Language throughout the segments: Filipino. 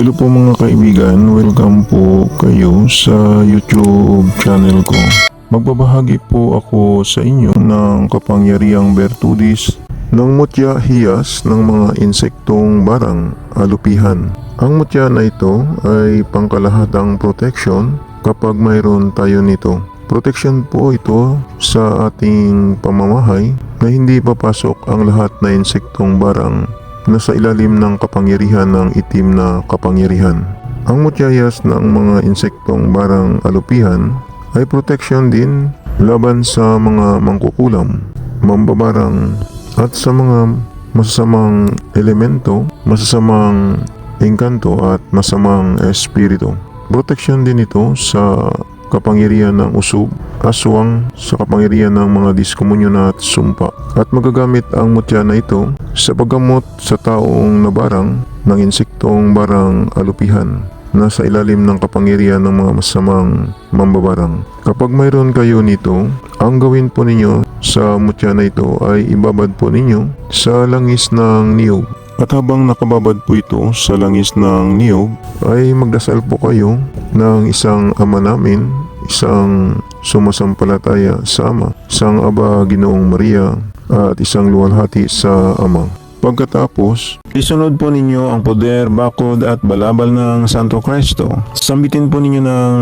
Hello po mga kaibigan, welcome po kayo sa YouTube channel ko. Magbabahagi po ako sa inyo ng kapangyariang Bertudis ng mutya hiyas ng mga insektong barang alupihan. Ang mutya na ito ay pangkalahatang protection kapag mayroon tayo nito. Protection po ito sa ating pamamahay na hindi papasok ang lahat na insektong barang na sa ilalim ng kapangyarihan ng itim na kapangyarihan. Ang mutyayas ng mga insektong barang alupihan ay protection din laban sa mga mangkukulam, mambabarang at sa mga masasamang elemento, masasamang engkanto at masamang espiritu. Protection din ito sa kapangyarihan ng usog, aswang sa kapangyarihan ng mga diskomunyon at sumpa. At magagamit ang mutya na ito sa paggamot sa taong nabarang ng insektong barang alupihan na sa ilalim ng kapangyarihan ng mga masamang mambabarang. Kapag mayroon kayo nito, ang gawin po ninyo sa mutya na ito ay ibabad po ninyo sa langis ng niyog. At habang nakababad po ito sa langis ng niyog, ay magdasal po kayo ng isang ama namin, isang sumasampalataya sa Ama, isang Aba Ginoong Maria, at isang luwalhati sa Ama. Pagkatapos, isunod po ninyo ang poder, bakod at balabal ng Santo Cristo. Sambitin po ninyo ng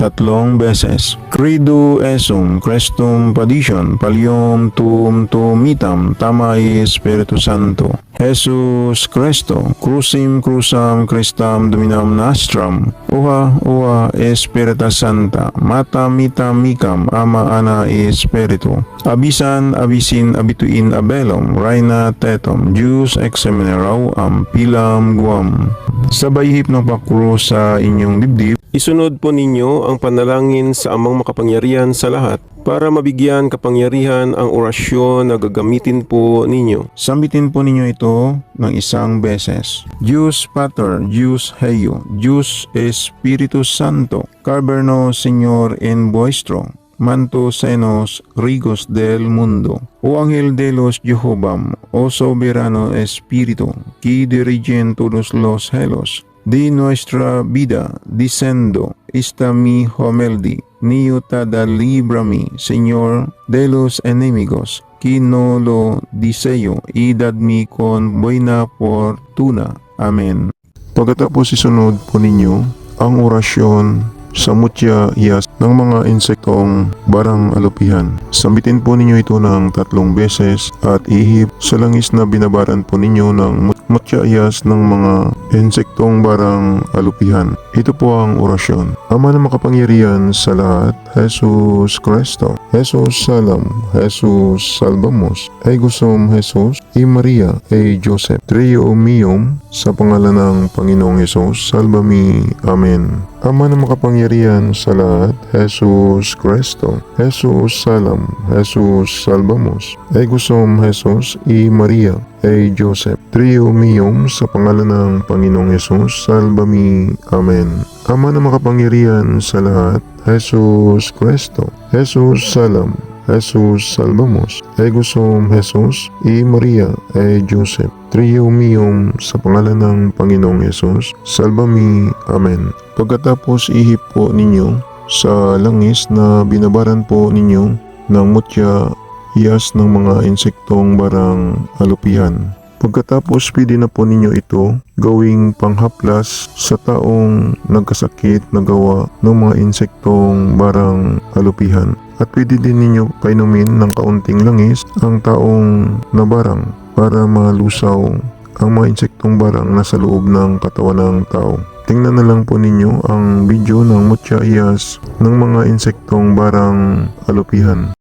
tatlong beses. Credo esum, Crestum padison, palium tum tumitam, tamai Espiritu Santo. Jesus Cristo, crucim crucam Christam dominam nostrum, uha uha Espirita Santa, mata mita mikam, ama ana Espiritu. Abisan, abisin, abituin abelum, reina tetum, Jus exemineraw am pilam guam. Sabay hip ng pakro sa inyong dibdib, Isunod po ninyo ang panalangin sa amang makapangyarihan sa lahat para mabigyan kapangyarihan ang orasyon na gagamitin po ninyo. Sambitin po ninyo ito ng isang beses. Dios Pater, Dios Heio, Dios Espiritu Santo, Carberno Señor en vuestro, manto senos rigos del mundo. O ángel de los Jehovam, o soberano Espíritu, que dirigen todos los cielos, de nuestra vida, diciendo, esta mi homeldi, niutada librami, Señor, de los enemigos, que no lo deseo, y dadmi con buena fortuna. Amen. Pagkatapos isunod po ninyo ang orasyon sa mutya iyas ng mga insektong barang alupihan. Sambitin po ninyo ito ng tatlong beses at ihip sa langis na binabaran po ninyo ng mut- mutya iyas ng mga insektong barang alupihan. Ito po ang orasyon. Ama na makapangyarihan sa lahat, Jesus Cristo, Jesus Salam, Jesus Salvamos, Egosum Jesus, E Maria, E Joseph, Trio Mium, sa pangalan ng Panginoong Jesus, salva me. Amen. Ama na makapangyarihan sa lahat, Jesus Cristo, Jesus Salam, Jesus Salvamos, Egosum Jesus, E Maria, E Joseph, Trio Mium, sa pangalan ng Panginoong Jesus, salva me. Amen. Ama na makapangyarihan sa lahat, Jesus Cristo, Jesus Salam, Jesus Salvamos, Egosum Jesus, E Maria, E Joseph, Trio Mium sa pangalan ng Panginoong Yesus, Salva me. Amen. Pagkatapos ihip po ninyo sa langis na binabaran po ninyo ng mutya hiyas ng mga insektong barang alupihan. Pagkatapos pwede na po ninyo ito gawing panghaplas sa taong nagkasakit na gawa ng mga insektong barang alupihan. At pwede din ninyo painumin ng kaunting langis ang taong nabarang para malusaw ang mga insektong barang nasa loob ng katawan ng tao. Tingnan na lang po ninyo ang video ng mutya iyas ng mga insektong barang alupihan.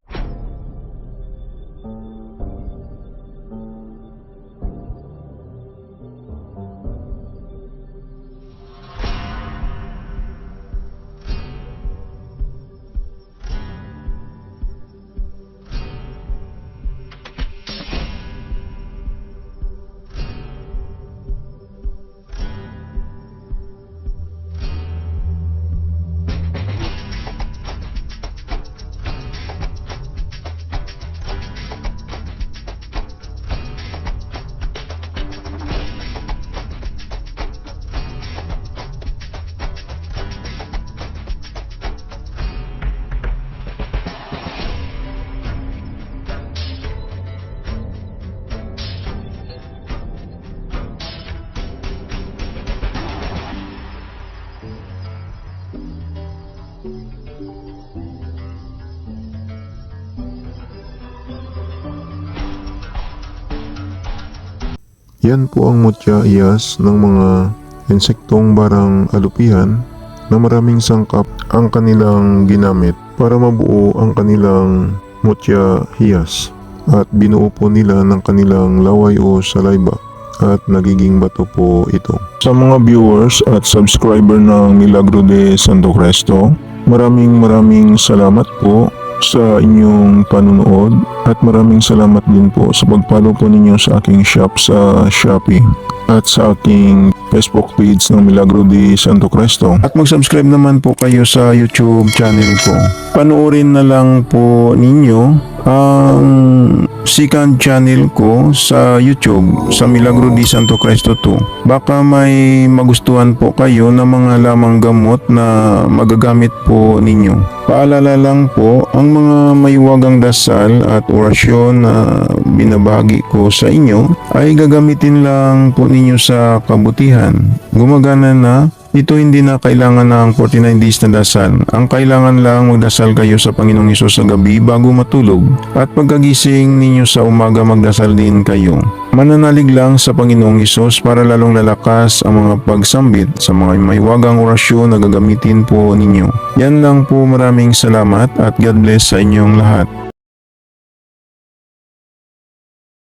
Yan po ang mutya iyas ng mga insektong barang alupihan na maraming sangkap ang kanilang ginamit para mabuo ang kanilang mutya hiyas at binuo po nila ng kanilang laway o salayba at nagiging bato po ito. Sa mga viewers at subscriber ng Milagro de Santo Cristo, maraming maraming salamat po sa inyong panunood at maraming salamat din po sa pagpalo po ninyo sa aking shop sa Shopee at sa aking Facebook page ng Milagro de Santo Cristo. At mag-subscribe naman po kayo sa YouTube channel ko. Panoorin na lang po ninyo ang second channel ko sa YouTube sa Milagro di Santo Cristo 2. Baka may magustuhan po kayo ng mga lamang gamot na magagamit po ninyo. Paalala lang po, ang mga maywagang dasal at orasyon na binabagi ko sa inyo ay gagamitin lang po ninyo sa kabutihan. Gumagana na ito hindi na kailangan ng 49 days na dasal. Ang kailangan lang magdasal kayo sa Panginoong Isus sa gabi bago matulog. At pagkagising ninyo sa umaga magdasal din kayo. Mananalig lang sa Panginoong Isus para lalong lalakas ang mga pagsambit sa mga maywagang orasyon na gagamitin po ninyo. Yan lang po maraming salamat at God bless sa inyong lahat.